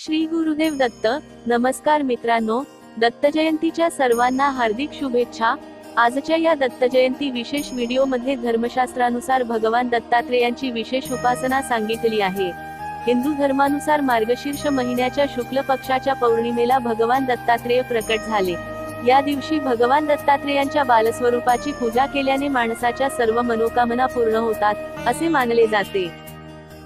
श्री गुरुदेव दत्त नमस्कार मित्रांनो दत्त जयंतीच्या सर्वांना हार्दिक शुभेच्छा. आजच्या या दत्त जयंती विशेष व्हिडिओमध्ये धर्मशास्त्रानुसार भगवान दत्तात्रेयांची विशेष उपासना सांगितली आहे. हिंदू धर्मानुसार मार्गशीर्ष महिन्याच्या शुक्ल पक्षाच्या पौर्णिमेला भगवान दत्तात्रेय प्रकट झाले. या दिवशी भगवान दत्तात्रेयांच्या बालस्वरूपाची पूजा केल्याने माणसाच्या सर्व मनोकामना पूर्ण होतात असे मानले जाते.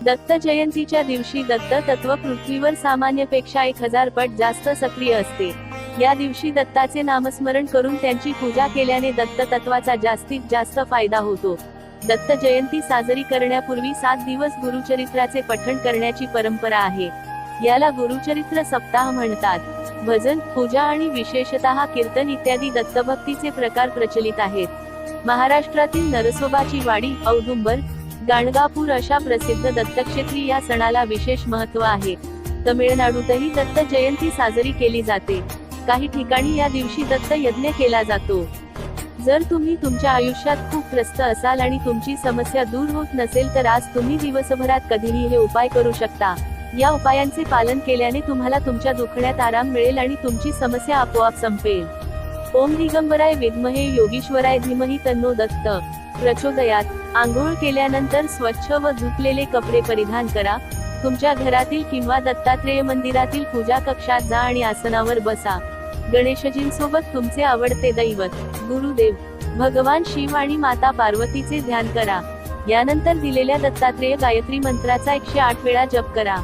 दत्त जयंतीच्या दिवशी दत्त तत्व पृथ्वीवर सामान्यपेक्षा एक हजार पट जास्त सक्रिय असते. या दिवशी दत्ताचे नामस्मरण करून त्यांची पूजा केल्याने दत्त तत्वाचा जास्तीत जास्त फायदा होतो. दत्त जयंती साजरी करण्यापूर्वी सात दिवस गुरुचरित्राचे पठण करण्याची परंपरा आहे. याला गुरुचरित्र सप्ताह म्हणतात. भजन पूजा आणि विशेषतः कीर्तन इत्यादी दत्तभक्तीचे प्रकार प्रचलित आहेत. महाराष्ट्रातील नरसोबाची वाडी औदुंबर गाणगापूर अशा प्रसिद्ध दत्तक्षेत्री या सणाला विशेष महत्त्व आहे. तमिळनाडूतही दत्त जयंती साजरी केली जाते. काही ठिकाणी या दिवशी दत्त यज्ञ केला जातो. जर तुम्ही तुमच्या आयुष्यात खूप त्रस्त असाल आणि तुमची समस्या दूर होत नसेल तर आज तुम्ही दिवसभरात कधीही हे उपाय करू शकता. या उपायांचे पालन केल्याने तुम्हाला तुमच्या दुखण्यात आराम मिळेल आणि तुमची समस्या आपोआप संपेल. ओम दिगंबराय विद्महे योगीश्वराय धीमही तन्नो दत्त. प्रचोदयात. आंघोळ केल्यानंतर स्वच्छ व धुतलेले कपडे परिधान करा. तुमच्या घरातील किंवा दत्तात्रेय मंदिरातील पूजा कक्षात जा आणि आसनावर बसा. गणेशजींसोबत तुमचे आवडते दैवत गुरुदेव भगवान शिव आणि माता पार्वतीचे ध्यान करा. यानंतर दिलेल्या दत्तात्रेय गायत्री मंत्राचा एकशे आठ वेळा जप करा.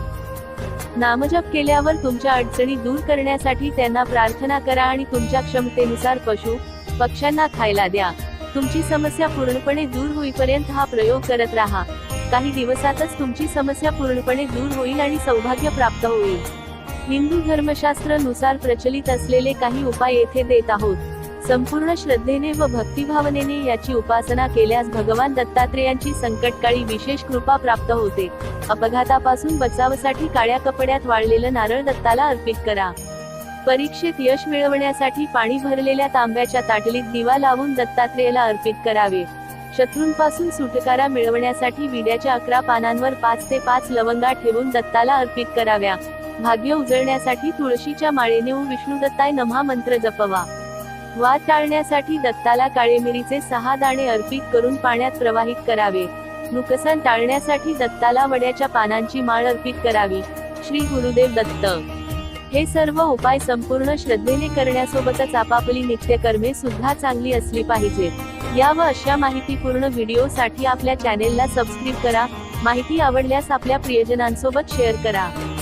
नामजप केल्यावर तुमच्या अडचणी दूर करण्यासाठी त्यांना प्रार्थना करा आणि तुमच्या क्षमतेनुसार पशु पक्ष्यांना खायला द्या. तुमची समस्या पूर्णपणे दूर होईपर्यंत हा प्रयोग करत राहा. काही दिवसातच तुमची समस्या पूर्णपणे दूर होईल आणि सौभाग्य प्राप्त होईल. हिंदू धर्मशास्त्रनुसार प्रचलित असलेले काही उपाय येथे देत आहोत. संपूर्ण श्रद्धेने व भक्तिभावनेने याची उपासना केल्यास भगवान दत्तात्रेयांची संकटकाळी विशेष कृपा प्राप्त होते. अपघातापासून बचावासाठी काळ्या कपड्यात वाळलेलं नारळ दत्ताला अर्पित करा. परीक्षेत यश मिळवण्यासाठी पाणी भरलेल्या तांब्याच्या ताटलीत दिवा लावून दत्तात्रेयाला अर्पित करावे. शत्रूंपासून सुटकारा मिळवण्यासाठी विड्याच्या अकरा पानांवर पाच ते पाच लवंगा ठेवून दत्ताला अर्पित कराव्या. भाग्य उजळण्यासाठी तुळशीच्या माळेने विष्णू दत्ताय नमहा मंत्र जपवा. वाद टाळण्यासाठी दत्ताला काळे मिरीचे सहा दाणे अर्पित करून पाण्यात प्रवाहित करावे. नुकसान टाळण्यासाठी दत्ताला वड्याच्या पानांची माळ अर्पित करावी. श्री गुरुदेव दत्त. हे सर्व उपाय संपूर्ण श्रद्धेने करण्यासोबतच आपापली नित्यकर्मे सुद्धा चांगली असली पाहिजेत. या व अशा माहितीपूर्ण व्हिडिओसाठी आपल्या चॅनेलला सबस्क्राईब करा. माहिती आवडल्यास आपल्या प्रियजनांसोबत शेअर करा.